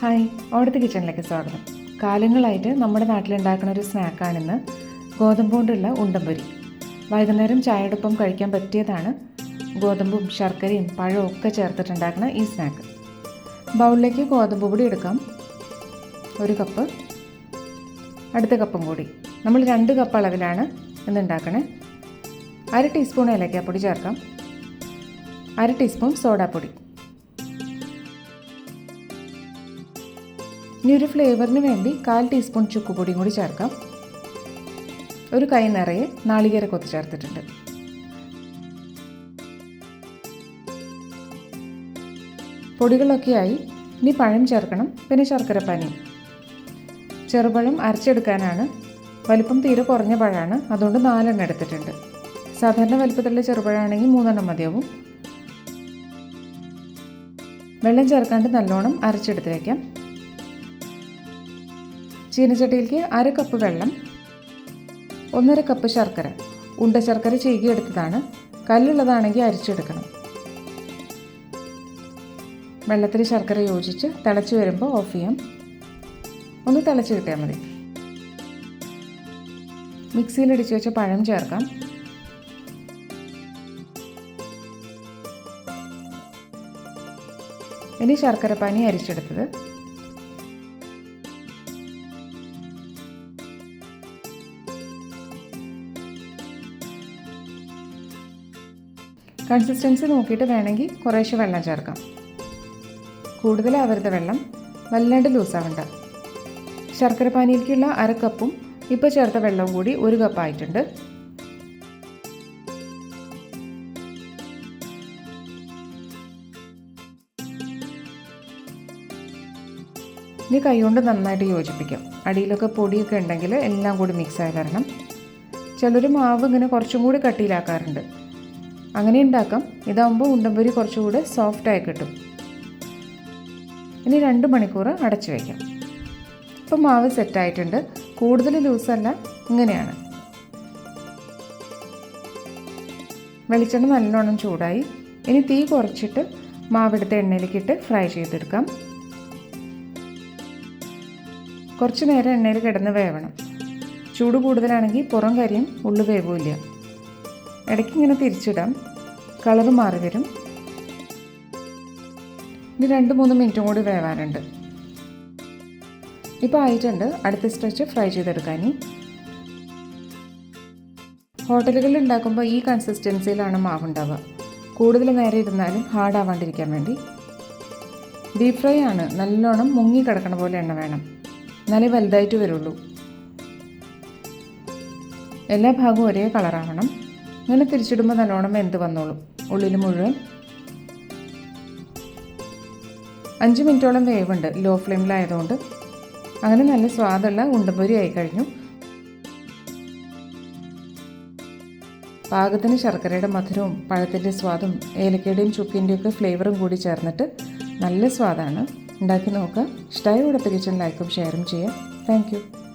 Hi ഓടത്ത് കിച്ചണിലേക്ക് സ്വാഗതം. കാലങ്ങളായിട്ട് നമ്മുടെ നാട്ടിലുണ്ടാക്കുന്ന ഒരു സ്നാക്കാണിന്ന് ഗോതമ്പ് കൊണ്ടുള്ള ഉണ്ടംപൊരി വൈകുന്നേരം ചായയോടൊപ്പം കഴിക്കാൻ പറ്റിയതാണ് ഗോതമ്പും ശർക്കരയും പഴവും ഒക്കെ ചേർത്തിട്ടുണ്ടാക്കുന്ന ഈ സ്നാക്ക്. ബൗളിലേക്ക് ഗോതമ്പ് പൊടി എടുക്കാം. ഒരു കപ്പ്. അടുത്ത കപ്പും കൂടി. നമ്മൾ രണ്ട് കപ്പ് അളവിലാണ് ഇന്നുണ്ടാക്കണേ അര ടീസ്പൂൺ ഏലക്കാപ്പൊടി ചേർക്കാം. അര ടീസ്പൂൺ സോഡാപ്പൊടി. ഇനി ഒരു ഫ്ലേവറിന് വേണ്ടി കാൽ ടീസ്പൂൺ ചുക്കുപൊടിയും കൂടി ചേർക്കാം. ഒരു കൈ നിറയെ നാളികേര കൊത്തി ചേർത്തിട്ടുണ്ട്. പൊടികളൊക്കെയായി ഇനി പഴം ചേർക്കണം പിന്നെ ശർക്കര പാനി. ചെറുപഴം അരച്ചെടുക്കാനാണ്. വലിപ്പം തീരെ കുറഞ്ഞ പഴമാണ് അതുകൊണ്ട് നാലെണ്ണം എടുത്തിട്ടുണ്ട്. സാധാരണ വലിപ്പത്തിലുള്ള ചെറുപഴമാണെങ്കിൽ മൂന്നെണ്ണം മതിയാവും. വെള്ളം ചേർക്കാണ്ട് നല്ലോണം അരച്ചെടുത്ത് വയ്ക്കാം ചീനച്ചട്ടിയിലേക്ക് അര കപ്പ് വെള്ളം ഒന്നര കപ്പ് ശർക്കര ഉണ്ട ശർക്കര ചീകിയെടുത്തതാണ് കല്ലുള്ളതാണെങ്കിൽ അരിച്ചെടുക്കണം. വെള്ളത്തിൽ ശർക്കര യോജിച്ച് തിളച്ച് വരുമ്പോൾ ഓഫ് ചെയ്യാം. ഒന്ന് തിളച്ച് കിട്ടിയാൽ മതി. മിക്സിയിൽ ഇടിച്ച് വെച്ച പഴം ചേർക്കാം. ഇനി ശർക്കരപ്പാനി അരിച്ചെടുത്തത്. കൺസിസ്റ്റൻസി നോക്കിയിട്ട് വേണമെങ്കിൽ കുറേശ്ശെ വെള്ളം ചേർക്കാം. കൂടുതലാവരുത് വെള്ളം വല്ലാണ്ട് ലൂസാവണ്ട. ശർക്കര പാനിയിലേക്കുള്ള അര കപ്പും ഇപ്പോൾ ചേർത്ത വെള്ളവും കൂടി ഒരു കപ്പായിട്ടുണ്ട് ഇനി കൈകൊണ്ട് നന്നായിട്ട് യോജിപ്പിക്കാം. അടിയിലൊക്കെ പൊടിയൊക്കെ ഉണ്ടെങ്കിൽ എല്ലാം കൂടി മിക്സായി വരണം. ചിലർ മാവ് ഇങ്ങനെ കുറച്ചും കൂടി കട്ടിയിലാക്കാറുണ്ട്. അങ്ങനെ ഉണ്ടാക്കാം. ഇതാകുമ്പോൾ ഉണ്ടമ്പൊരി കുറച്ചുകൂടെ സോഫ്റ്റായി കിട്ടും. ഇനി രണ്ട് മണിക്കൂർ അടച്ചു വയ്ക്കാം. ഇപ്പം മാവ് സെറ്റായിട്ടുണ്ട് കൂടുതൽ ലൂസല്ല ഇങ്ങനെയാണ്. വെളിച്ചെണ്ണ നല്ലോണം ചൂടായി. ഇനി തീ കുറച്ചിട്ട് മാവെടുത്ത് എണ്ണയിലേക്കിട്ട് ഫ്രൈ ചെയ്തെടുക്കാം. കുറച്ച് നേരം എണ്ണയിൽ കിടന്ന് വേവണം. ചൂട് കൂടുതലാണെങ്കിൽ പുറം കരിയും ഉള്ളു വേവില്ല ഇടയ്ക്ക് ഇങ്ങനെ തിരിച്ചിടാം. കളറ് മാറി വരും. ഇനി രണ്ട് മൂന്ന് മിനിറ്റും കൂടി വേവാനുണ്ട്. ഇപ്പോൾ ആയിട്ടുണ്ട്. അടുത്ത സ്ട്രെച്ച് ഫ്രൈ ചെയ്തെടുക്കാൻ. ഹോട്ടലുകളിൽ ഉണ്ടാക്കുമ്പോൾ ഈ കൺസിസ്റ്റൻസിയിലാണ് മാവുണ്ടാവുക. കൂടുതൽ നേരെ ഇരുന്നാലും ഹാർഡ് ആവാണ്ടിരിക്കാൻ വേണ്ടി. ഡീപ് ഫ്രൈ ആണ്. നല്ലോണം മുങ്ങി കിടക്കണ പോലെ എണ്ണ വേണം. എന്നാലേ വലുതായിട്ട് വരുള്ളൂ. എല്ലാ ഭാഗവും ഒരേ കളറാവണം ഇങ്ങനെ തിരിച്ചിടുമ്പോൾ നല്ലോണം വെന്ത് വന്നോളും. ഉള്ളിൽ മുഴുവൻ. അഞ്ച് മിനിറ്റോളം വേവുണ്ട്. ലോ ഫ്ലെയിമിലായതുകൊണ്ട്. അങ്ങനെ നല്ല സ്വാദുള്ള ഉണ്ടപ്പൊരി ആയി കഴിഞ്ഞു. പാകത്തിന് ശർക്കരയുടെ മധുരവും പഴത്തിന്റെ സ്വാദും ഏലക്കയുടെയും ചുക്കിന്റെയും ഒക്കെ ഫ്ലേവറും കൂടി ചേർന്നിട്ട് നല്ല സ്വാദാണ്. ഉണ്ടാക്കി നോക്കുക. ഇഷ്ടമായ കൂടെ തികച്ചും ലൈക്കും ഷെയറും ചെയ്യാം താങ്ക്